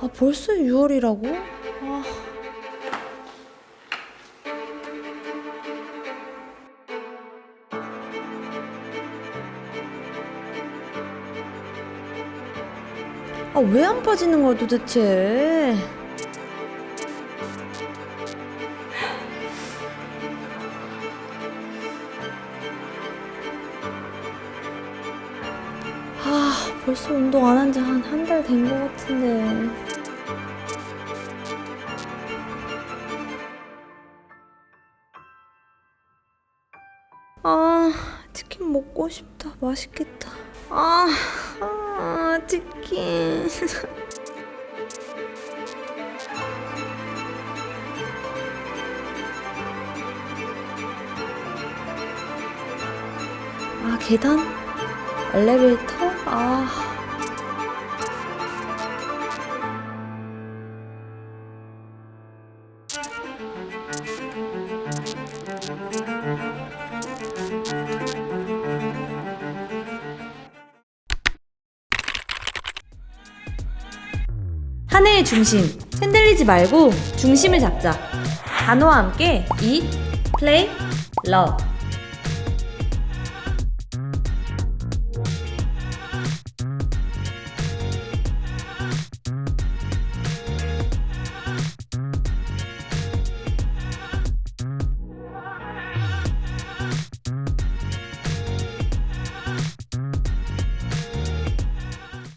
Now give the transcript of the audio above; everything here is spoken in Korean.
아 벌써 6월이라고? 아. 아, 왜 안 빠지는 거야 도대체? 벌써 운동 안 한 지 한 한 달된거 같은데. 아, 치킨 먹고 싶다. 맛있겠다. 아, 아 치킨. 아, 계단? 엘리베이터? 아. 한 해의 중심. 흔들리지 말고 중심을 잡자. 단어와 함께 eat, play, love.